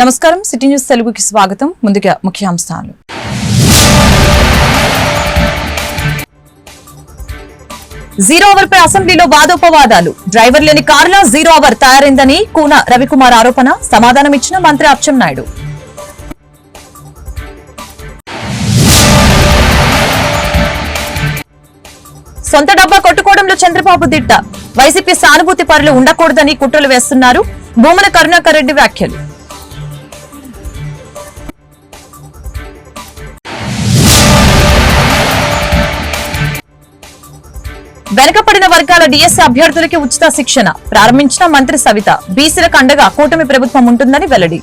నమస్కారం. City news తెలుగుకి స్వాగతం. ముందుగా ముఖ్యాంశాలు. జీరో అవర్ పై అసెంబ్లీలో వాదోపవాదాలు. డ్రైవర్ లేని కారులో జీరో అవర్ తయారైందని కూన రవికుమార్ ఆరోపణ. సమాధానం ఇచ్చిన మంత్రి అచ్చెన్నాయుడు సొంత డబ్బా కొట్టుకోవడంలో చంద్రబాబు దిట్ట. వైసీపీ సానుభూతి పరులు ఉండకూడదని కుట్రలు వేస్తున్నారు. భూమన కరుణాకర్ రెడ్డి వ్యాఖ్యలు. వెనకపడిన వర్గాల డిఎస్సీ అభ్యర్థులకి ఉచిత శిక్షణ. ప్రారంభించిన మంత్రి సవిత బీసీలకు అండగా కూటమి ప్రభుత్వం ఉంటుందని వెల్లడి.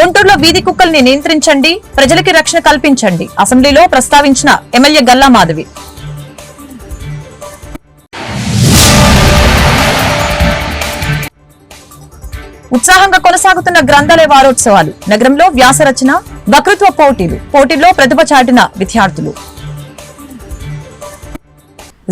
గుంటూరులో వీధి కుక్కల్ని నియంత్రించండి ప్రజలకి రక్షణ కల్పించండి. అసెంబ్లీలో ప్రస్తావించిన ఎమ్మెల్యే గల్లా మాధవి. ఉత్సాహంగా కొనసాగుతున్న గ్రంథాలయ వారోత్సవాలు. నగరంలో వ్యాసరచన వక్తృత్వ పోటీలు. పోటీల్లో ప్రతిభ చాటిన విద్యార్థులు.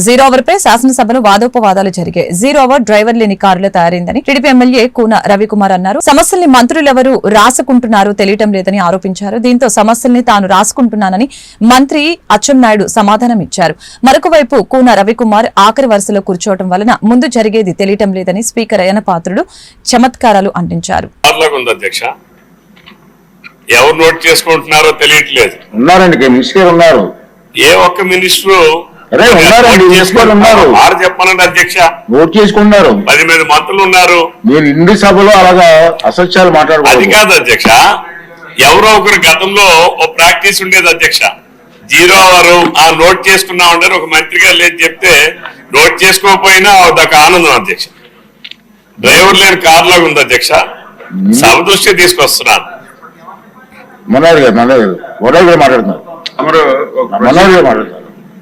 జీరో అవర్ పై శాసనసభలో వాదోపవాదాలు జరిగాయి. జీరో అవర్ డ్రైవర్ లేని కారులో తయారైందని టీడీపీ ఎమ్మెల్యే కూన రవికుమార్ అన్నారు. సమస్యల్ని మంత్రులెవరూ రాసుకుంటున్నారో తెలియటం లేదని ఆరోపించారు. దీంతో సమస్యల్ని తాను రాసుకుంటున్నానని మంత్రి అచ్చెన్నాయుడు సమాధానం ఇచ్చారు. మరొక వైపు కూన రవికుమార్ ఆఖరి వరుసలో కూర్చోవడం వలన ముందు జరిగేది తెలియటం లేదని స్పీకర్ అయ్యన పాత్రుడు చమత్కారాలు అందించారు అలాగ ఉంది అధ్యక్ష. ఎవరు నోట్ చేసుకుంటున్నారో తెలియట్లేదు. ఉన్నారండి మినిస్టర్ ఉన్నారు. ఏ ఒక్క మినిస్టరు అరే, ఉన్నారండి, నోట్ మినిస్టర్లు ఉన్నారు. వారు చెప్పాలండి అధ్యక్ష. నోట్ చేసుకున్నారు. పది మంది మంత్రులు ఉన్నారు. మీరు ఇండి సభలో అలాగా అసత్యాలు అది మాట్లాడకూడదు కాదు అధ్యక్ష. ఎవరో ఒకరు గతంలో ఓ ప్రాక్టీస్ ఉండేది అధ్యక్ష. జీరో అవర్ ఆ నోట్ చేసుకున్నా ఉండని ఒక మంత్రి గారు లేదు చెప్తే నోట్ చేసుకోకపోయినా అదొక ఆనందం అధ్యక్ష. డ్రైవర్ లేని కార్ లాగా ఉంది అధ్యక్ష. సభ దృష్టి తీసుకొస్తున్నాను మనోహర్ గారు మనోహర్ గారు. మనోహర్ గారు మాట్లాడుతున్నారు. మనోహర్ గారు మాట్లాడుతున్నారు.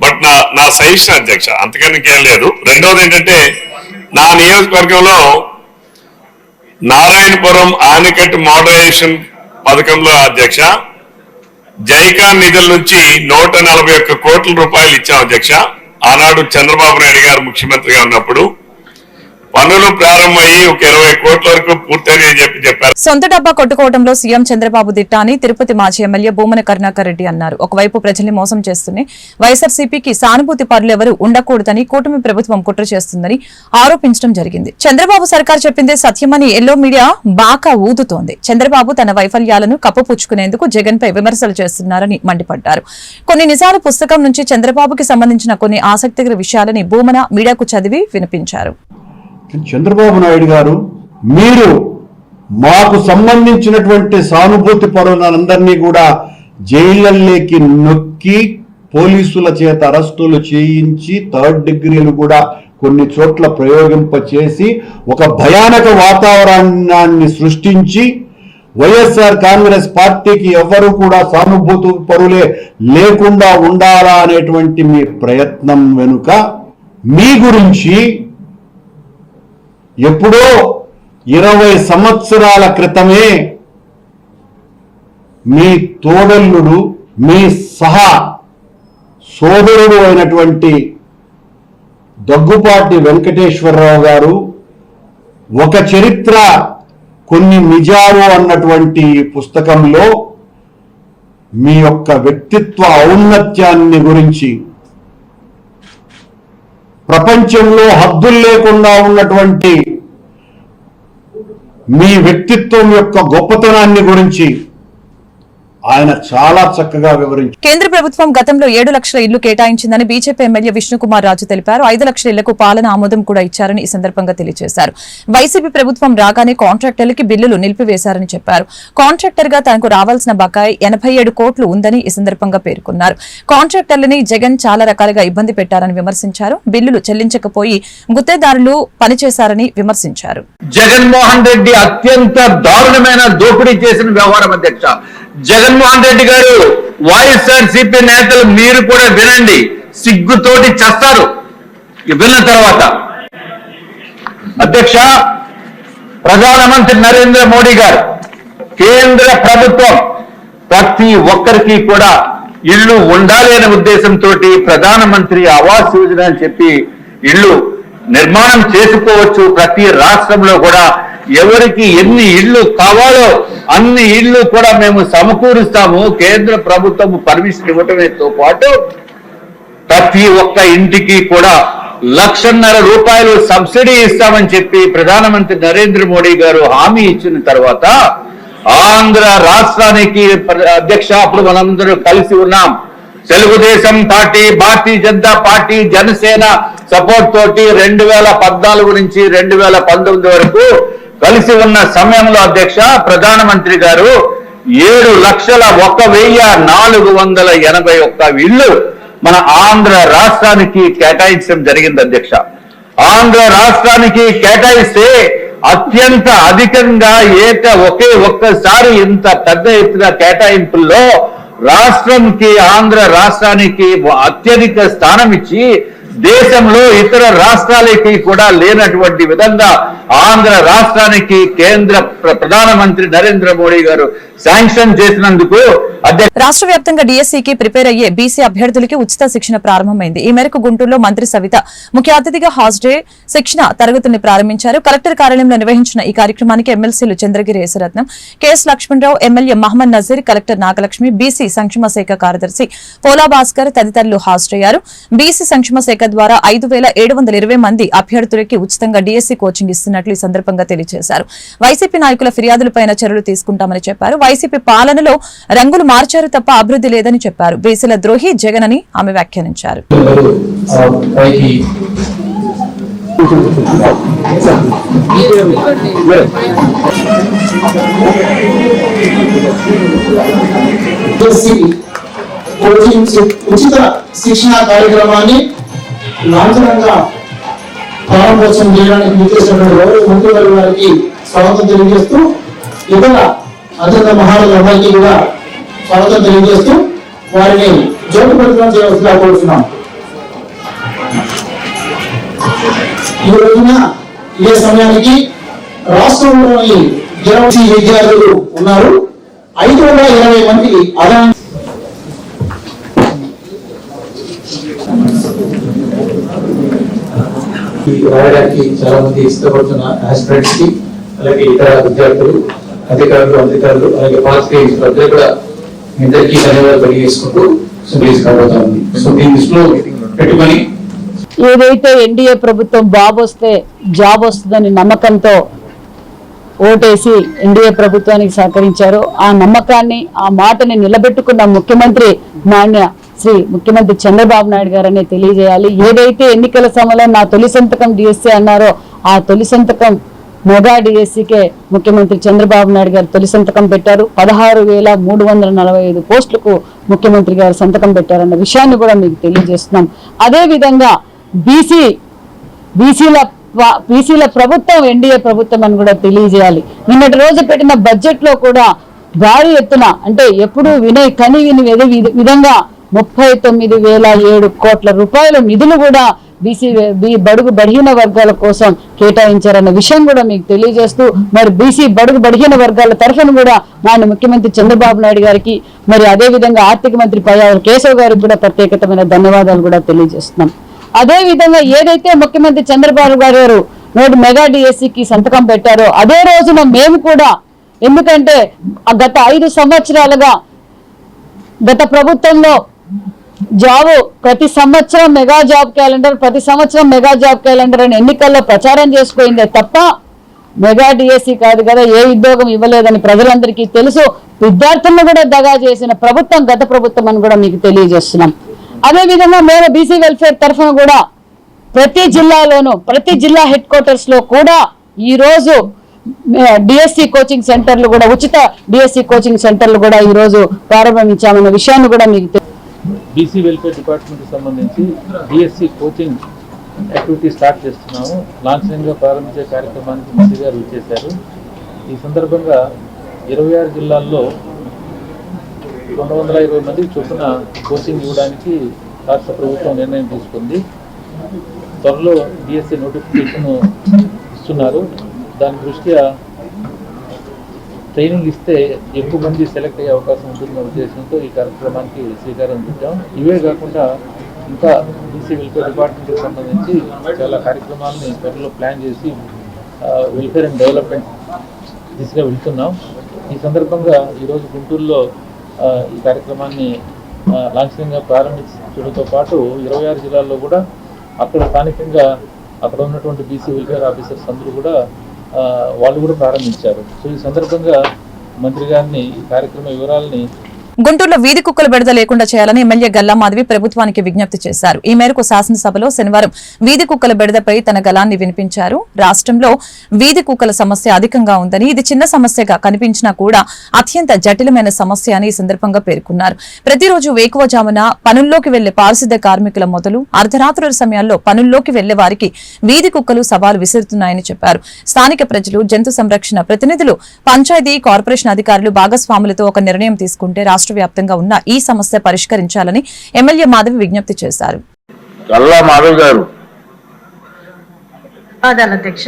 బట్ నా నా సజెషన్ అధ్యక్ష అంతకన్నా ఇంకేం లేదు. రెండవది ఏంటంటే నా నియోజకవర్గంలో నారాయణపురం ఆనకట్టు మోడరేషన్ పథకంలో అధ్యక్ష జైకా నిధుల నుంచి నూట నలభై ఒక్క కోట్ల రూపాయలు ఇచ్చాం అధ్యక్ష. ఆనాడు చంద్రబాబు నాయుడు గారు ముఖ్యమంత్రిగా ఉన్నప్పుడు పనులు ప్రారంభమయ్యి ఒక ఇరవై కోట్ల వరకు పూర్తయినాయి చెప్పి చెప్పారు. సొంత డబ్బా కొట్టుకోవడంలో సీఎం చంద్రబాబు దిట్టా అని తిరుపతి మాజీ ఎమ్మెల్యే భూమన కరుణాకర్ రెడ్డి అన్నారు. ఒకవైపు ప్రజల్ని మోసం చేస్తూనే వైఎస్ఆర్సీపీకి సానుభూతి పరులెవరూ ఉండకూడదని కూటమి ప్రభుత్వం కుట్ర చేస్తుందని ఆరోపించడం జరిగింది. చంద్రబాబు సర్కార్ చెప్పిందే సత్యమని ఎల్లో మీడియా బాగా ఊదుతోంది. చంద్రబాబు తన వైఫల్యాలను కప్పుపుచ్చుకునేందుకు జగన్ పై విమర్శలు చేస్తున్నారని మండిపడ్డారు. కొన్ని నిజాలు పుస్తకం నుంచి చంద్రబాబుకి సంబంధించిన కొన్ని ఆసక్తికర విషయాలని భూమన మీడియాకు చదివి వినిపించారు. చంద్రబాబు నాయుడు గారు మీరు మాకు సంబంధించినటువంటి సానుభూతి పరులందరినీ కూడా జైళ్ళల్లోకి నొక్కి పోలీసుల చేత అరెస్టులు చేయించి థర్డ్ డిగ్రీలు కూడా కొన్ని చోట్ల ప్రయోగింపచేసి ఒక భయానక వాతావరణాన్ని సృష్టించి వైఎస్ఆర్ కాంగ్రెస్ పార్టీకి ఎవ్వరూ కూడా సానుభూతి పరులే లేకుండా ఉండాలా అనేటువంటి మీ ప్రయత్నం వెనుక మీ గురించి ఎప్పుడో ఇరవై సంవత్సరాల క్రితమే మీ తోడల్లుడు మీ సహా సోదరుడు అయినటువంటి దగ్గుపాటి వెంకటేశ్వరరావు గారు ఒక చరిత్ర కొన్ని నిజాలు అన్నటువంటి పుస్తకంలో మీ యొక్క వ్యక్తిత్వ ఔన్నత్యాన్ని గురించి ప్రపంచంలో హద్దులు లేకుండా ఉన్నటువంటి మీ వ్యక్తిత్వం యొక్క గొప్పతనాన్ని గురించి ఆయన చాలా చక్కగా వివరించారు కేంద్ర ప్రభుత్వం గతంలో ఏడు లక్షల ఇళ్ళు కేటాయించిందని బీజేపీ ఎమ్మెల్యే విష్ణుకుమార్ రాజు తెలిపారు. ఐదు లక్షల ఇళ్ళకు పాలన ఆమోదం కూడా ఇచ్చారని ఈ సందర్భంగా తెలియజేశారు. వైసీపీ ప్రభుత్వం రాగానే కాంట్రాక్టర్లకి బిల్లులు నిలిపివేశారని చెప్పారు. కాంట్రాక్టర్గా తనకు రావాల్సిన బకాయి ఎనభై ఏడు కోట్లు ఉందని ఈ సందర్భంగా పేర్కొన్నారు. కాంట్రాక్టర్లని జగన్ చాలా రకాలుగా ఇబ్బంది పెట్టారని విమర్శించారు. బిల్లులు చెల్లించకపోయి గుత్తేదారులు పనిచేశారని విమర్శించారు. జగన్మోహన్ రెడ్డి అత్యంత దారుణమైన దోపిడీ చేసిన వ్యవహారం అధ్యక్ష. జగన్మోహన్ రెడ్డి గారు వైఎస్ఆర్ సిపి నేతలు మీరు కూడా వినండి. సిగ్గుతోటి చేస్తారు. విన్న తర్వాత. అధ్యక్ష ప్రధానమంత్రి నరేంద్ర మోడీ గారు కేంద్ర ప్రభుత్వం ప్రతి ఒక్కరికి కూడా ఇల్లు ఉండాలి అనే ఉద్దేశంతో ప్రధానమంత్రి ఆవాస్ యోజన అని చెప్పి ఇల్లు నిర్మాణం చేసుకోవచ్చు. ప్రతి రాష్ట్రంలో కూడా ఎవరికి ఎన్ని ఇళ్ళు కావాలో అన్ని ఇళ్ళు కూడా మేము సమకూరుస్తాము. కేంద్ర ప్రభుత్వం పర్మిషన్ ఇవ్వటమేతో పాటు ప్రతి ఒక్క ఇంటికి కూడా లక్షన్నర రూపాయలు సబ్సిడీ ఇస్తామని చెప్పి ప్రధానమంత్రి నరేంద్ర మోడీ గారు హామీ ఇచ్చిన తర్వాత ఆంధ్ర రాష్ట్రానికి అధ్యక్ష అప్పుడు మనందరూ కలిసి ఉన్నాం. Telugu Desam party Bharatiya Janata party Janasena support తోటి రెండు వేల పద్నాలుగు నుంచి రెండు వేల పంతొమ్మిది వరకు కలిసి ఉన్న సమయంలో అధ్యక్ష ప్రధానమంత్రి గారు ఏడు లక్షల ఒక వెయ్యి నాలుగు వందల ఎనభై ఒక్క ఇళ్ళు మన ఆంధ్ర రాష్ట్రానికి కేటాయించడం జరిగింది అధ్యక్ష. ఆంధ్ర రాష్ట్రానికి కేటాయిస్తే అత్యంత అధికంగా ఏక ఒకే ఒక్కసారి ఇంత పెద్ద ఎత్తున కేటాయింపుల్లో రాష్ట్రంకి ఆంధ్ర రాష్ట్రానికి అత్యధిక స్థానం ఇచ్చి దేశంలో ఇతర రాష్ట్రాలకి కూడా లేనటువంటి విధంగా ఆంధ్ర రాష్ట్రానికి కేంద్ర ప్రధానమంత్రి నరేంద్ర మోడీ గారు శాంక్షన్ చేసినందుకు రాష్ట్ర వ్యాప్తంగా డిఎస్సికి ప్రిపేర్ అయ్యే బీసీ అభ్యర్థులకి ఉచిత శిక్షణ ప్రారంభమైంది. ఈ మేరకు గుంటూరులో మంత్రి సవిత ముఖ్య అతిథిగా హాజరై శిక్షణ తరగతుల్ని ప్రారంభించారు. కలెక్టర్ కార్యాలయంలో నిర్వహించిన ఈ కార్యక్రమానికి ఎమ్మెల్సీలు Chandragiri Yesaratnam KS Lakshmanarao MLA Mohammed Nazeer collector Nagalakshmi BC సంక్షేమ శాఖ కార్యదర్శి పోలా భాస్కర్ తదితరులు హాజరయ్యారు బీసీ సంక్షేమ శాఖ ద్వారా ఐదు వేల ఏడు వందల ఇరవై మంది అభ్యర్థులకి ఉచితంగా డిఎస్సీ కోచింగ్ ఇస్తున్నట్లు ఈ సందర్భంగా తెలియజేశారు. వైసీపీ నాయకుల ఫిర్యాదులపై చర్యలు తీసుకుంటామని చెప్పారు. వైసీపీ పాలనలో రంగులు మార్చారు తప్ప అభివృద్ధి లేదని చెప్పారు. బీసీల ద్రోహి జగన్ అని ఆమె వ్యాఖ్యానించారు. ఉచిత శిక్షణ కార్యక్రమాన్ని లాంఛనంగా ప్రారంభోత్సవం చేయడానికి విచ్చేసినటువంటి గౌరవ మంత్రి గారి వారికి స్వాగతం తెలియజేస్తూ ఇతర అత్యంత మహారాజులందరికీ కూడా స్వాగతం తెలియజేస్తూ వారిని జోటు ప్రతిమం చేయవలసిగా కోరుతున్నాం ఈ రోజున ఇదే సమయానికి రాష్ట్రంలోని ఇరవై విద్యార్థులు ఉన్నారు. ఐదు వందల ఇరవై మంది అదా రాయడానికి చాలా మంది ఇష్టపడుతున్న ఆస్పిరెంట్స్కి అలాగే ఇతర విద్యార్థులు అధికారులు అధికారులు అలాగే పాత్రికేయులు అందరూ కూడా మీ ధన్యవాదాలు తెలియజేసుకుంటూ రిలీజ్ కాబోతా ఉంది. సో దీని దృష్టిలో పెట్టుకొని ఏదైతే ఎన్డీఏ ప్రభుత్వం బాబు వస్తే జాబ్ వస్తుందని నమ్మకంతో ఓటేసి ఎన్డీఏ ప్రభుత్వానికి సహకరించారు. ఆ నమ్మకాన్ని ఆ మాటని నిలబెట్టుకున్న ముఖ్యమంత్రి నాణ్య శ్రీ ముఖ్యమంత్రి చంద్రబాబు నాయుడు గారని తెలియజేయాలి. ఏదైతే ఎన్నికల సమయంలో నా తొలి సంతకం డిఎస్సీ అన్నారో ఆ తొలి సంతకం మెగా డిఎస్సికే ముఖ్యమంత్రి చంద్రబాబు నాయుడు గారు తొలి సంతకం పెట్టారు. పదహారు వేల మూడు వందల నలభై ఐదు పోస్టులకు ముఖ్యమంత్రి గారు సంతకం పెట్టారన్న విషయాన్ని కూడా మీకు తెలియజేస్తున్నాం. అదేవిధంగా బీసీ బీసీల ప- బీసీల ప్రభుత్వం ఎన్డీఏ ప్రభుత్వం అని కూడా తెలియజేయాలి. నిన్నటి రోజు పెట్టిన బడ్జెట్లో కూడా భారీ ఎత్తున అంటే ఎప్పుడు వినే కని విని విధంగా ముప్పై తొమ్మిది వేల ఏడు కోట్ల రూపాయల నిధులు కూడా బీసీ బీ- బడుగు బడిహీన వర్గాల కోసం కేటాయించారన్న విషయం కూడా మీకు తెలియజేస్తూ మరి బీసీ బడుగు బడిహీన వర్గాల తరఫున కూడా ఆయన ముఖ్యమంత్రి చంద్రబాబు నాయుడు గారికి మరి అదే విధంగా ఆర్థిక మంత్రి పయ్యావుల కేశవ్ గారికి కూడా ప్రత్యేకతమైన ధన్యవాదాలు కూడా తెలియజేస్తున్నాం. అదేవిధంగా ఏదైతే ముఖ్యమంత్రి చంద్రబాబు గారు నేడు మెగా డిఎస్సికి సంతకం పెట్టారో అదే రోజున మేము కూడా ఎందుకంటే గత ఐదు సంవత్సరాలుగా గత ప్రభుత్వంలో జాబ్ ప్రతి సంవత్సరం మెగా జాబ్ క్యాలెండర్ ప్రతి సంవత్సరం మెగా జాబ్ క్యాలెండర్ అని ఎన్నికల్లో ప్రచారం చేసుకోయిందే తప్ప మెగా డిఎస్సి కాదు కదా ఏ ఉద్యోగం ఇవ్వలేదని ప్రజలందరికీ తెలుసు. విద్యార్థులను కూడా దగా చేసిన ప్రభుత్వం గత ప్రభుత్వం అని కూడా మీకు తెలియజేస్తున్నాం. అదే విధంగా మేము బీసీ వెల్ఫేర్ తరఫున కూడా ప్రతి జిల్లాలోనూ ప్రతి జిల్లా హెడ్ క్వార్టర్స్లో కూడా ఈ రోజు డిఎస్సి కోచింగ్ సెంటర్లు కూడా ఉచిత డిఎస్సి కోచింగ్ సెంటర్లు కూడా ఈ రోజు ప్రారంభించామన్న విషయాన్ని కూడా మీకు తెలుసు బీసీ వెల్ఫేర్ డిపార్ట్మెంట్కి సంబంధించి డిఎస్సి కోచింగ్ యాక్టివిటీ స్టార్ట్ చేస్తున్నాము. లాంఛనంగా ప్రారంభించే కార్యక్రమానికి మంత్రి గారు చేశారు ఈ సందర్భంగా ఇరవై ఆరు జిల్లాల్లో రెండు వందల ఇరవై మంది చొప్పున కోచింగ్ ఇవ్వడానికి రాష్ట్ర ప్రభుత్వం నిర్ణయం తీసుకుంది. త్వరలో డిఎస్సి నోటిఫికేషన్ ఇస్తున్నారు. దాని దృష్ట్యా ట్రైనింగ్ ఇస్తే ఎక్కువ మంది సెలెక్ట్ అయ్యే అవకాశం ఉంటుందన్న ఉద్దేశంతో ఈ కార్యక్రమానికి శ్రీకారం చుట్టాం. ఇవే కాకుండా ఇంకా బీసీ వెల్ఫేర్ డిపార్ట్మెంట్కి సంబంధించి చాలా కార్యక్రమాలని త్వరలో ప్లాన్ చేసి వెల్ఫేర్ అండ్ డెవలప్మెంట్ దిశగా వెళ్తున్నాం. ఈ సందర్భంగా ఈరోజు గుంటూరులో ఈ కార్యక్రమాన్ని లాంఛనంగా ప్రారంభించడంతో పాటు ఇరవై ఆరు జిల్లాల్లో కూడా అక్కడ స్థానికంగా అక్కడ ఉన్నటువంటి బీసీ వెల్ఫేర్ ఆఫీసర్స్ అందరూ కూడా వాళ్ళు కూడా ప్రారంభించారు. సో ఈ సందర్భంగా మంత్రి గారిని ఈ కార్యక్రమ వివరాలని గుంటూరులో వీధి కుక్కలు బెడద లేకుండా చేయాలని ఎమ్మెల్యే గల్లా మాధవి ప్రభుత్వానికి విజ్ఞప్తి చేశారు. ఈ మేరకు శాసనసభలో శనివారం వీధి కుక్కల బెడదపై తన గలాన్ని వినిపించారు. రాష్ట్రంలో వీధి కుక్కల సమస్య అధికంగా ఉందని ఇది చిన్న సమస్యగా కనిపించినా కూడా అత్యంత జటిలమైన సమస్య అని ఈ సందర్భంగా పేర్కొన్నారు. ప్రతిరోజు వేకువజామున పనుల్లోకి వెళ్ళే పారిశుద్ధ్య కార్మికుల మొదలు అర్ధరాత్రుల సమయాల్లో పనుల్లోకి వెళ్ళే వారికి వీధి కుక్కలు సవాలు విసురుతున్నాయని చెప్పారు. స్థానిక ప్రజలు జంతు సంరక్షణ ప్రతినిధులు పంచాయతీ కార్పొరేషన్ అధికారులు భాగస్వాములతో ఒక నిర్ణయం తీసుకుంటే రాష్ట్ర వ్యాప్తంగా ఉన్న ఈ సమస్య పరిష్కరించాలని ఎమ్మెల్యే మాధవి విజ్ఞప్తి చేశారు. అధ్యక్ష.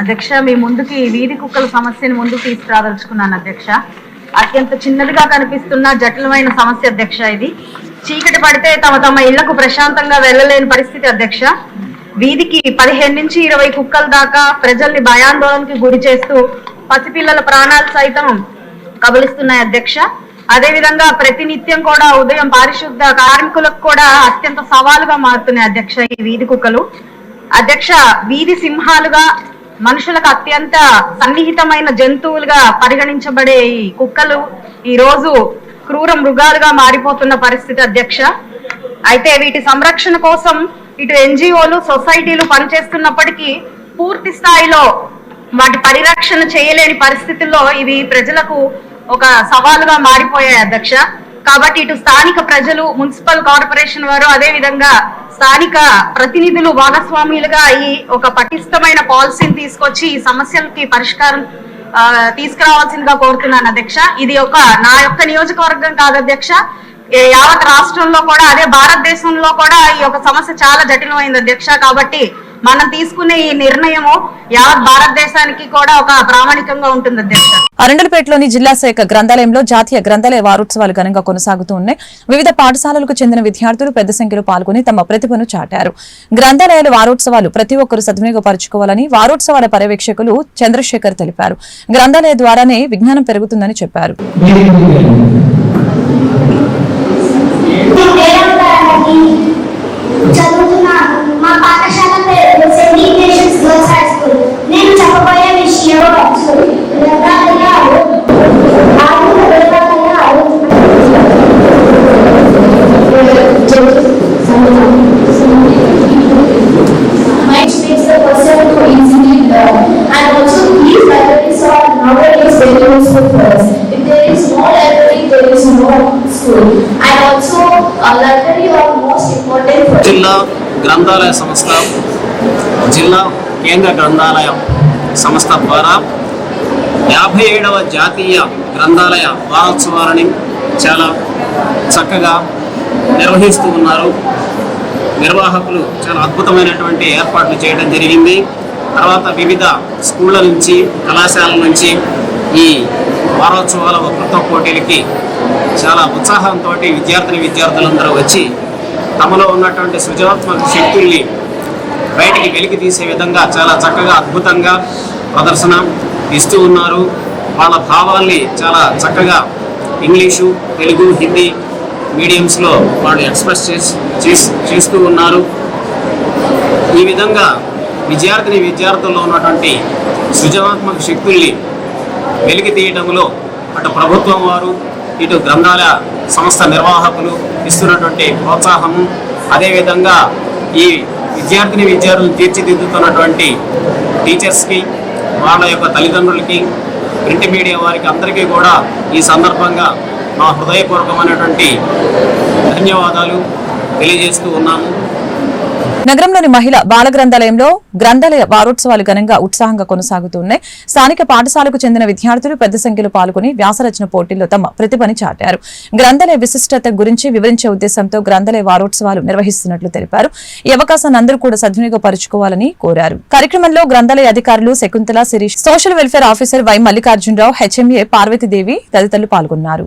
అధ్యక్ష మీ ముందుకి వీధి కుక్కల సమస్యను ముందుకు తీసుకురాదలుచుకున్నాను అధ్యక్ష. అత్యంత చిన్నదిగా కనిపిస్తున్న జటిలమైన సమస్య అధ్యక్ష ఇది. చీకటి పడితే తమ తమ ఇళ్ళకు ప్రశాంతంగా వెళ్ళలేని పరిస్థితి అధ్యక్ష. వీధికి పదిహేను నుంచి ఇరవై కుక్కల దాకా ప్రజల్ని భయాందోళనకి గురి చేస్తూ పసిపిల్లల ప్రాణాలు సైతం కబలిస్తున్నాయి అధ్యక్ష. అదేవిధంగా ప్రతినిత్యం కూడా ఉదయం పారిశుద్ధ కార్మికులకు కూడా అత్యంత సవాలుగా మారుతున్నాయి అధ్యక్ష ఈ వీధి కుక్కలు. అధ్యక్ష వీధి సింహాలుగా మనుషులకు అత్యంత సన్నిహితమైన జంతువులుగా పరిగణించబడే ఈ కుక్కలు ఈ రోజు క్రూర మృగాలుగా మారిపోతున్న పరిస్థితి అధ్యక్ష. అయితే వీటి సంరక్షణ కోసం ఇటు ఎన్జిఓలు సొసైటీలు పనిచేస్తున్నప్పటికీ పూర్తి స్థాయిలో వాటి పరిరక్షణ చేయలేని పరిస్థితుల్లో ఇవి ప్రజలకు ఒక సవాలుగా మారిపోయాయి అధ్యక్ష. కాబట్టి ఇటు స్థానిక ప్రజలు మున్సిపల్ కార్పొరేషన్ వారు అదే విధంగా స్థానిక ప్రతినిధులు భాగస్వాములుగా ఈ ఒక పటిష్టమైన పాలసీని తీసుకొచ్చి ఈ సమస్యలకి పరిష్కారం తీసుకురావాల్సిందిగా కోరుతున్నాను అధ్యక్ష. ఇది ఒక నా యొక్క నియోజకవర్గం కాదు అధ్యక్ష. యావత్ రాష్ట్రంలో కూడా అదే భారతదేశంలో కూడా ఈ యొక్క సమస్య చాలా జటిలమైంది అధ్యక్ష. కాబట్టి మనం తీసుకునే ఈ నిర్ణయము యావత్ భారతదేశానికి కూడా ఒక ప్రామాణికంగా ఉంటుంది అధ్యక్ష. అరండలపేటలోని జిల్లా శాఖ గ్రంథాలయంలో జాతీయ గ్రంథాలయ వారోత్సవాలు ఘనంగా కొనసాగుతూ ఉన్నాయి. వివిధ పాఠశాలలకు చెందిన విద్యార్థులు పెద్ద సంఖ్యలో పాల్గొని తమ ప్రతిభను చాటారు. గ్రంథాలయాల వారోత్సవాలు ప్రతి ఒక్కరూ సద్వినియోగపరచుకోవాలని వారోత్సవాల పర్యవేక్షకులు చంద్రశేఖర్ తెలిపారు. గ్రంథాలయ ద్వారానే విజ్ఞానం పెరుగుతుందని చెప్పారు. చదువుతున్నాను. మా పాఠశాల గ్రంథాలయ సంస్థ జిల్లా కేంద్ర గ్రంథాలయం సంస్థ ద్వారా యాభై ఏడవ జాతీయ గ్రంథాలయ వారోత్సవాలని చాలా చక్కగా నిర్వహిస్తూ ఉన్నారు. నిర్వాహకులు చాలా అద్భుతమైనటువంటి ఏర్పాట్లు చేయడం జరిగింది. తర్వాత వివిధ స్కూళ్ళ నుంచి కళాశాలల నుంచి ఈ వారోత్సవాల వక్తృత్వ పోటీలకి చాలా ఉత్సాహంతో విద్యార్థిని విద్యార్థులందరూ వచ్చి తమలో ఉన్నటువంటి సృజనాత్మక శక్తుల్ని బయటికి వెలికి తీసే విధంగా చాలా చక్కగా అద్భుతంగా ప్రదర్శన ఇస్తూ ఉన్నారు. వాళ్ళ భావాల్ని చాలా చక్కగా ఇంగ్లీషు తెలుగు హిందీ మీడియంస్లో వాళ్ళు ఎక్స్ప్రెస్ చేసి చేస్తూ ఉన్నారు. ఈ విధంగా విద్యార్థిని విద్యార్థుల్లో ఉన్నటువంటి సృజనాత్మక శక్తుల్ని వెలికి తీయడంలో అటు ప్రభుత్వం వారు ఇటు గ్రంథాలయ సంస్థ నిర్వాహకులు ఇస్తున్నటువంటి ప్రోత్సాహము అదేవిధంగా ఈ విద్యార్థిని విద్యార్థులను తీర్చిదిద్దుతున్నటువంటి టీచర్స్కి వాళ్ళ యొక్క తల్లిదండ్రులకి ప్రింట్ మీడియా వారికి అందరికీ కూడా ఈ సందర్భంగా మా హృదయపూర్వకమైనటువంటి ధన్యవాదాలు తెలియజేస్తూ ఉన్నాము. నగరంలోని మహిళ బాల గ్రంథాలయంలో గ్రంథాలయ వారోత్సవాలు ఘనంగా ఉత్సాహంగా కొనసాగుతున్నాయి. స్థానిక పాఠశాలకు చెందిన విద్యార్థులు పెద్ద సంఖ్యలో పాల్గొని వ్యాసరచన పోటీల్లో తమ ప్రతిభని చాటారు. గ్రంథాలయ విశిష్టత గురించి వివరించే ఉద్దేశంతో గ్రంథాలయ వారోత్సవాలు నిర్వహిస్తున్నట్లు తెలిపారు. ఈ అవకాశాన్ని అందరూ కూడా సద్వినియోగపరుచుకోవాలని కోరారు. కార్యక్రమంలో గ్రంథాలయ అధికారులు Shakuntala Shirish social welfare officer Y Mallikarjunarao HMA Parvathidevi తదితరులు పాల్గొన్నారు.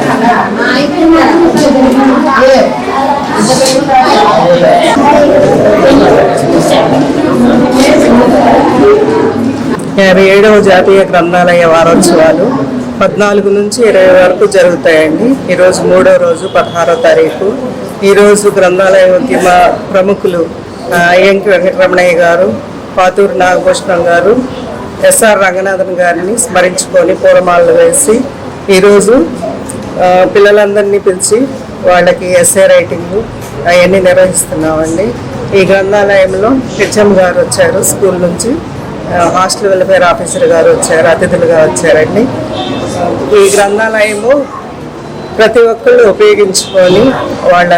ఇరవై ఏడవ జాతీయ గ్రంథాలయ వారోత్సవాలు పద్నాలుగు నుంచి ఇరవై వరకు జరుగుతాయండి. ఈరోజు మూడో రోజు పదహారో తారీఖు. ఈరోజు గ్రంథాలయ ఉద్యమ ప్రముఖులు ఏంకి వెంకటరమణయ్య గారు పాతూరు నాగభూషణం గారు ఎస్ఆర్ రంగనాథన్ గారిని స్మరించుకొని పూలమాలలు వేసి ఈరోజు పిల్లలందరినీ పిలిచి వాళ్ళకి ఎస్ఏ రైటింగ్ అవన్నీ నిర్వహిస్తున్నామండి. ఈ గ్రంథాలయంలో హెచ్ఎం గారు వచ్చారు స్కూల్ నుంచి. హాస్టల్ వెల్ఫేర్ ఆఫీసర్ గారు వచ్చారు అతిథులుగా వచ్చారండి. ఈ గ్రంథాలయము ప్రతి ఒక్కళ్ళు ఉపయోగించుకొని వాళ్ళ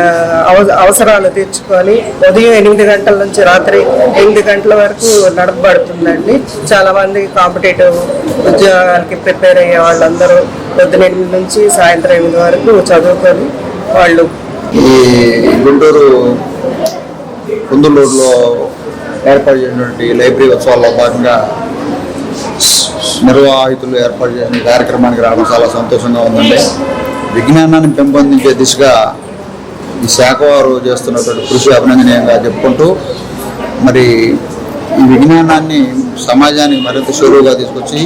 అవసరాలు తీర్చుకొని ఉదయం ఎనిమిది గంటల నుంచి రాత్రి ఎనిమిది గంటల వరకు నడపబడుతుందండి. చాలా మంది కాంపిటేటివ్ ఉద్యోగాలకి ప్రిపేర్ అయ్యే వాళ్ళందరూ పొద్దున ఎనిమిది నుంచి సాయంత్రం ఎనిమిది వరకు చదువుకొని వాళ్ళు ఈ గుంటూరు కుందులూరులో ఏర్పాటు చేసినటువంటి లైబ్రరీ ఉత్సవాల్లో భాగంగా నిర్వాహితులు ఏర్పాటు చేసిన కార్యక్రమానికి రావడం చాలా సంతోషంగా ఉందండి. విజ్ఞానాన్ని పెంపొందించే దిశగా ఈ శాఖ వారు చేస్తున్నటువంటి కృషి అభినందనీయంగా చెప్పుకుంటూ మరి ఈ విజ్ఞానాన్ని సమాజానికి మరింత షురువుగా తీసుకొచ్చి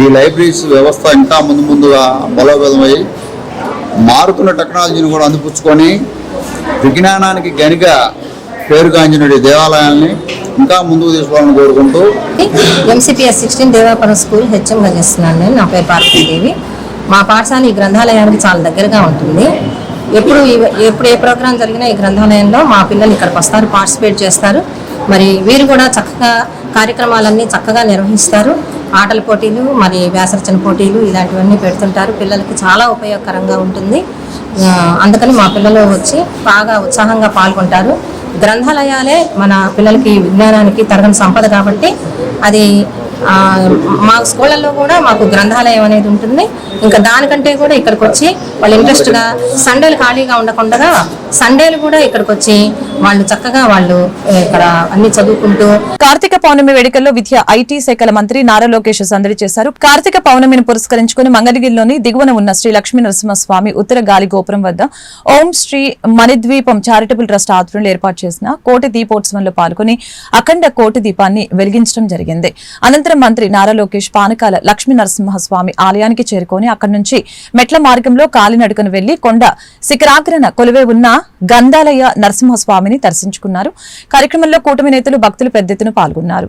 ఈ లైబ్రరీస్ వ్యవస్థ ఇంకా ముందు ముందుగా బలోపేతమై మారుతున్న టెక్నాలజీని కూడా అందిపుచ్చుకొని విజ్ఞానానికి గనిగా పేరుగాంజనుడి దేవాలయాన్ని ఇంకా ముందుకు తీసుకోవాలని కోరుకుంటూ ఎంసీపీఎస్ సిక్స్టీన్ దేవాపురం స్కూల్ హెచ్ఎంగా చేస్తున్నాను నేను నా పేరు పార్వతీదేవి మా పాఠశాల ఈ గ్రంథాలయానికి చాలా దగ్గరగా ఉంటుంది. ఎప్పుడు ఎప్పుడు ఏ ప్రోగ్రాం జరిగినా ఈ గ్రంథాలయంలో మా పిల్లలు ఇక్కడికి వస్తారు పార్టిసిపేట్ చేస్తారు. మరి వీరు కూడా చక్కగా కార్యక్రమాలన్నీ చక్కగా నిర్వహిస్తారు. ఆటల పోటీలు మరి వ్యాసరచన పోటీలు ఇలాంటివన్నీ పెడుతుంటారు. పిల్లలకి చాలా ఉపయోగకరంగా ఉంటుంది. అందుకని మా పిల్లలు వచ్చి బాగా ఉత్సాహంగా పాల్గొంటారు. గ్రంథాలయాలే మన పిల్లలకి విజ్ఞానానికి తరగని సంపద కాబట్టి అది మా స్కూళ్ళల్లో కూడా మాకు గ్రంథాలయం అనేది ఉంటుంది. ఇంకా దానికంటే కూడా ఇక్కడికి వచ్చి వాళ్ళు ఇంట్రెస్ట్గా సండేలు ఖాళీగా ఉండకుండా సండేలు కూడా ఇక్కడికి వచ్చి వాళ్ళు చక్కగా వాళ్ళు ఇక్కడ అన్ని చదువుకుంటూ కార్తీక పౌర్ణమి వేడుకల్లో విద్య ఐటీ శాఖల మంత్రి నారా లోకేష్ సందడి చేశారు. కార్తీక పౌర్ణమిని పురస్కరించుకుని మంగళగిరిలోని దిగువన ఉన్న శ్రీ లక్ష్మీ నరసింహస్వామి ఉత్తర గాలి గోపురం వద్ద ఓం శ్రీ మణిద్వీపం చారిటబుల్ ట్రస్ట్ ఆధ్వర్యంలో ఏర్పాటు చేసిన కోటి దీపోత్సవంలో పాల్గొని అఖండ కోటి దీపాన్ని వెలిగించడం జరిగింది. అనంతరం మంత్రి నారా లోకేష్ పానకాల లక్ష్మీ నరసింహస్వామి ఆలయానికి చేరుకొని అక్కడి నుంచి మెట్ల మార్గంలో కాలినడుకను వెళ్ళి కొండ శిఖరాగ్రన కొలువే ఉన్న గంధాలయ నరసింహస్వామిని దర్శించుకున్నారు. కార్యక్రమంలో కూటమి నేతలు భక్తులు పెద్ద ఎత్తున పాల్గొన్నారు.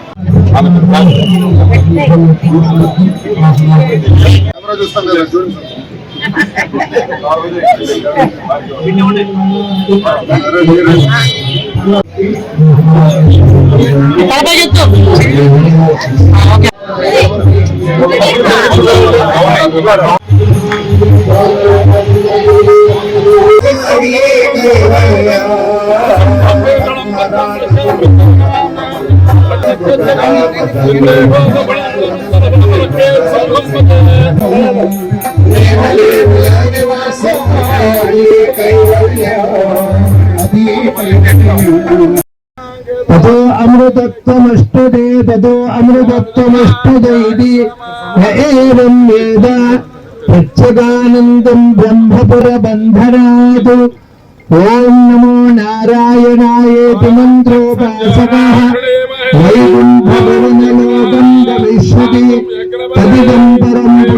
చూస్తాం కదా చూడండి తదో అమృతత్వమష్టదే తదో అమృతత్వమష్టదైది ఏవం వేద ప్రత్యగానందం బ్రహ్మపుర బంధనాత్ ఓం నమో నారాయణాయేతి మంత్రోపాసక వైకుంఠవనలోకం గమిష్యతి తదిదం పరం పుండరీకం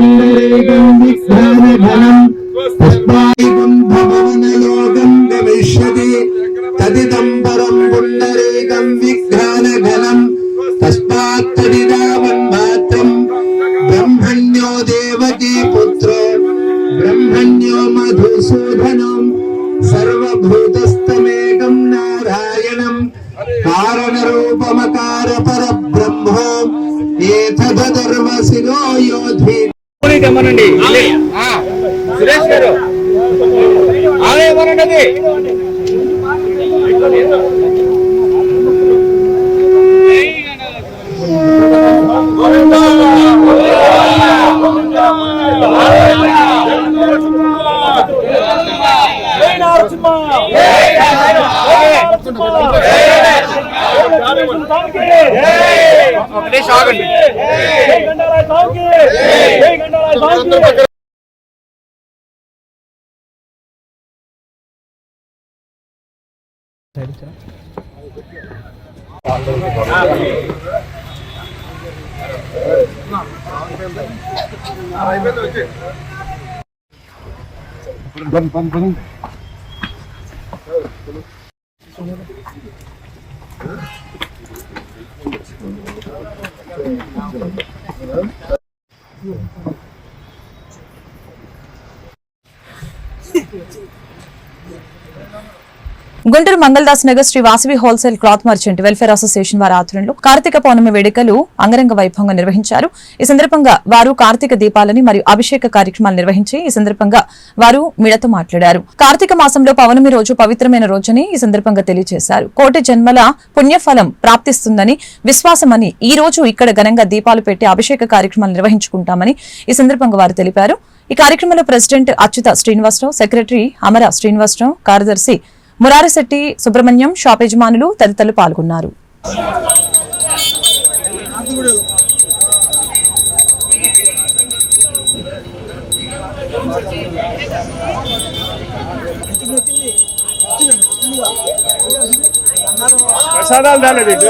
ఆగండి bandh bandh bandh 嘿。Guntur Mangaldas Nagar Sri Vasavi wholesale cloth merchant welfare association వారి ఆధ్వర్యంలో కార్తీక పౌర్ణమి వేడుకలు అంగరంగ వైభవంగా నిర్వహించారు. ఈ సందర్భంగా వారు కార్తీక దీపాలని మరియు అభిషేక కార్యక్రమాలు నిర్వహించి ఈ సందర్భంగా వారు మిడతో మాట్లాడారు. కార్తీక మాసంలో పౌర్ణమి రోజు పవిత్రమైన రోజని ఈ సందర్భంగా తెలియజేశారు. కోటి జన్మల పుణ్యఫలం ప్రాప్తిస్తుందని విశ్వాసమని ఈ రోజు ఇక్కడ ఘనంగా దీపాలు పెట్టి అభిషేక కార్యక్రమాలు నిర్వహించుకుంటామని ఈ సందర్భంగా వారు తెలిపారు. ఈ కార్యక్రమంలో ప్రెసిడెంట్ అచ్యుత శ్రీనివాసరావు సెక్రటరీ అమర శ్రీనివాసరావు కార్యదర్శి మురారిశెట్టి సుబ్రహ్మణ్యం షాప్ యజమానులు తదితరులు పాల్గొన్నారు. ప్రసాదాలు రాలేదు ఇటు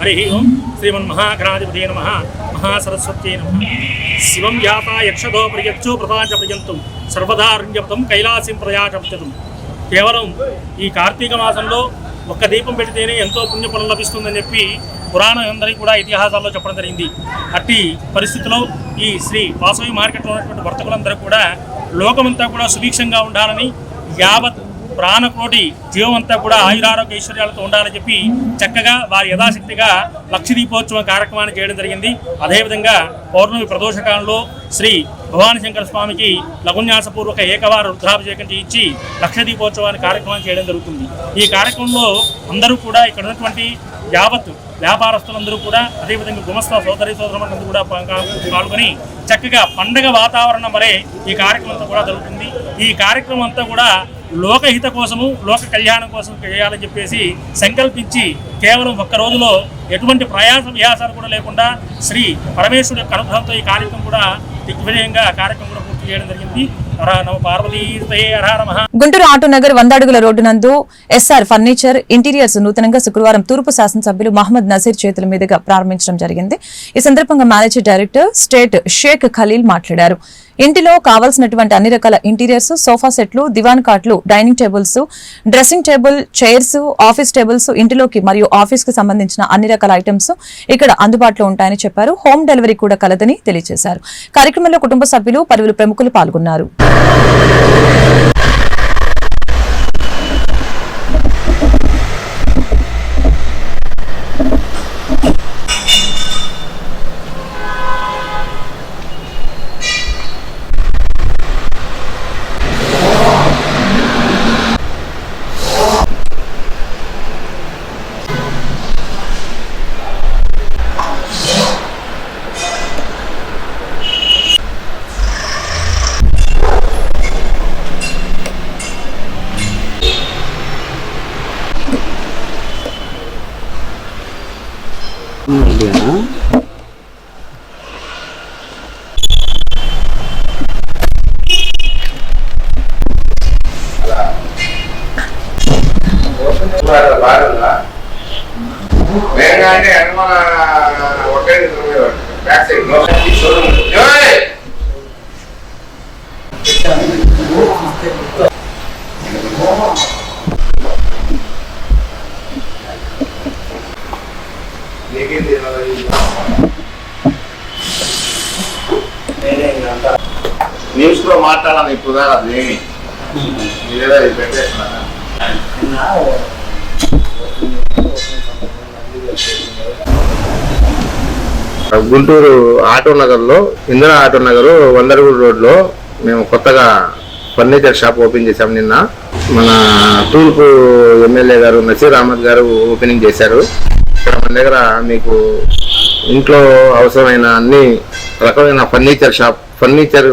హరి ఓం శ్రీమన్మహాగణాధిపతి నమ. మహాసరస్వత్యై నమ. శివం యాత యక్షదో ప్రయక్షో ప్రతాచ ప్రయంతం. సర్వదారుణ్యపతం కైలాసిం ప్రయాచప్యతం కేవలం ఈ కార్తీక మాసంలో ఒక్క దీపం పెడితేనే ఎంతో పుణ్యఫలం లభిస్తుందని చెప్పి పురాణం అందరికీ కూడా ఇతిహాసాల్లో చెప్పడం జరిగింది. అట్టి పరిస్థితిలో ఈ శ్రీ వాసవి మార్కెట్లో ఉన్నటువంటి వర్తకులందరూ కూడా లోకమంతా కూడా సుభిక్షంగా ఉండాలని యావత్ ప్రాణకోటి జీవం అంతా కూడా ఆయురారోగ్య ఐశ్వర్యాలతో ఉండాలని చెప్పి చక్కగా వారి యథాశక్తిగా లక్షదీపోత్సవం కార్యక్రమాన్ని చేయడం జరిగింది. అదేవిధంగా పౌర్ణమి ప్రదోషకాలంలో శ్రీ భవానీ శంకర స్వామికి లఘున్యాసపూర్వక ఏకవార రుద్రాభిషేకం చేయించి లక్షదీపోత్సవాన్ని కార్యక్రమం చేయడం జరుగుతుంది. ఈ కార్యక్రమంలో అందరూ కూడా ఇక్కడ ఉన్నటువంటి యావత్ వ్యాపారస్తులందరూ కూడా అదేవిధంగా గుమస్తా సోదరి సోదరులందరూ కూడా పాల్గొని చక్కగా పండగ వాతావరణం వరే ఈ కార్యక్రమం అంతా కూడా జరుగుతుంది. ఈ కార్యక్రమం అంతా కూడా లోకహిత కోసము లోక కళ్యాణం కోసం చేయాలని చెప్పేసి సంకల్పించి కేవలం ఒక్క రోజులో ఎటువంటి ప్రయాస విహాసాలు కూడా లేకుండా శ్రీ పరమేశ్వరుడు యొక్క అనుగ్రహంతో ఈ కార్యక్రమం కూడా దిగ్విజయంగా కార్యక్రమం కూడా పూర్తి చేయడం జరిగింది. గుంటూరు ఆటో నగర్ వందడుగుల రోడ్డు నందు ఎస్ఆర్ ఫర్నిచర్ ఇంటీరియర్స్ నూతనంగా శుక్రవారం తూర్పు శాసనసభ్యులు మహమ్మద్ నజీర్ చేతుల మీదుగా ప్రారంభించడం జరిగింది. ఈ సందర్భంగా manager director state Sheikh Khaleel మాట్లాడారు. ఇంటిలో కావాల్సినటువంటి అన్ని రకాల ఇంటీరియర్స్ సోఫా సెట్లు దివాన్ కాట్లు dining tables dressing table chairs office tables ఇంటిలోకి మరియు ఆఫీస్కి సంబంధించిన అన్ని రకాల ఐటమ్స్ ఇక్కడ అందుబాటులో ఉంటాయని చెప్పారు. హోమ్ డెలివరీ కూడా కలదని తెలియజేశారు. కార్యక్రమంలో కుటుంబ సభ్యులు పలువురు ప్రముఖులు పాల్గొన్నారు. 물 이. గుంటూరు ఆటో నగర్లో ఇందిరా ఆటో నగర్ వందరగూడ రోడ్లో మేము కొత్తగా ఫర్నిచర్ షాప్ ఓపెన్ చేశాం నిన్న. మన తూర్పు ఎమ్మెల్యే గారు నసీర్ అహ్మద్ గారు ఓపెనింగ్ చేశారు. ఇక్కడ మన దగ్గర మీకు ఇంట్లో అవసరమైన అన్ని రకమైన ఫర్నిచర్ షాప్ ఫర్నిచర్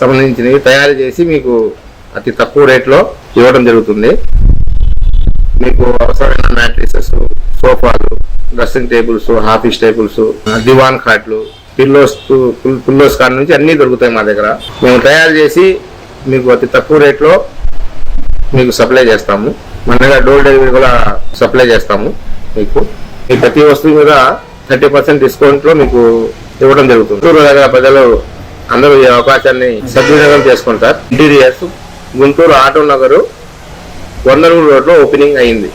సంబంధించినవి తయారు చేసి మీకు అతి తక్కువ రేట్లో ఇవ్వడం జరుగుతుంది. మీకు అవసరమైన మ్యాట్రిసెస్ సోఫాలు డ్రెస్సింగ్ టేబుల్స్ ఆఫీస్ టేబుల్స్ దివాన్ ఖాట్లు పిల్లోస్ పిల్లోస్ కాడ నుంచి అన్నీ దొరుకుతాయి మా దగ్గర. మేము తయారు చేసి మీకు అతి తక్కువ రేట్లో మీకు సప్లై చేస్తాము. మన దగ్గర డోర్ డెలివరీ కూడా సప్లై చేస్తాము మీకు. మీ ప్రతి వస్తువు మీద థర్టీ పర్సెంట్ డిస్కౌంట్లో మీకు ఇవ్వడం జరుగుతుంది. గుంటూరు దగ్గర ప్రజలు అందరూ ఈ అవకాశాన్ని సద్వినియోగం చేసుకుంటారు. ఇంటీరియర్స్ గుంటూరు ఆటో నగరు వందరూరు రోడ్లో ఓపెనింగ్ అయింది.